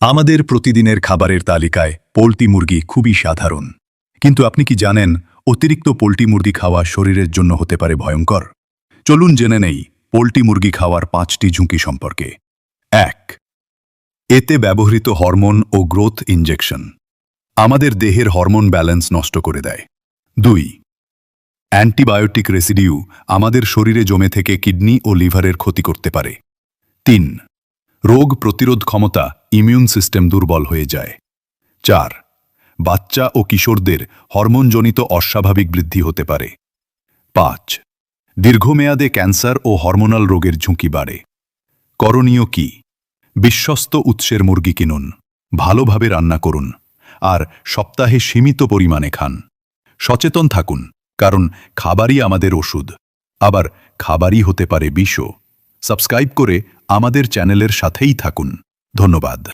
আমাদের প্রতিদিনের খাবারের তালিকায় পোলট্রি মুরগি খুবই সাধারণ। কিন্তু আপনি কি জানেন, অতিরিক্ত পোলট্রি মুরগি খাওয়া শরীরের জন্য হতে পারে ভয়ঙ্কর? চলুন জেনে নেই পোলট্রি মুরগি খাওয়ার পাঁচটি ঝুঁকি সম্পর্কে। এক, এতে ব্যবহৃত হরমোন ও গ্রোথ ইনজেকশন। আমাদের দেহের হরমোন ব্যালেন্স নষ্ট করে দেয়। দুই, অ্যান্টিবায়োটিক রেসিডিউ আমাদের শরীরে জমে থেকে কিডনি ও লিভারের ক্ষতি করতে পারে। তিন রোগ প্রতিরোধ ক্ষমতা ইমিউন সিস্টেম দুর্বল হয়ে যায়। চার, বাচ্চা ও কিশোরদের হরমোনজনিত অস্বাভাবিক বৃদ্ধি হতে পারে। পাঁচ, দীর্ঘমেয়াদে ক্যান্সার ও হরমোনাল রোগের ঝুঁকি বাড়ে। করণীয় কি? বিশ্বস্ত উৎসের মুরগি কিনুন, ভালোভাবে রান্না করুন, আর সপ্তাহে সীমিত পরিমাণে খান। সচেতন থাকুন, কারণ খাবারই আমাদের ওষুধ। আবার খাবারই হতে পারে বিষও। সাবস্ক্রাইব করে আমাদের চ্যানেলের সাথেই থাকুন। ধন্যবাদ।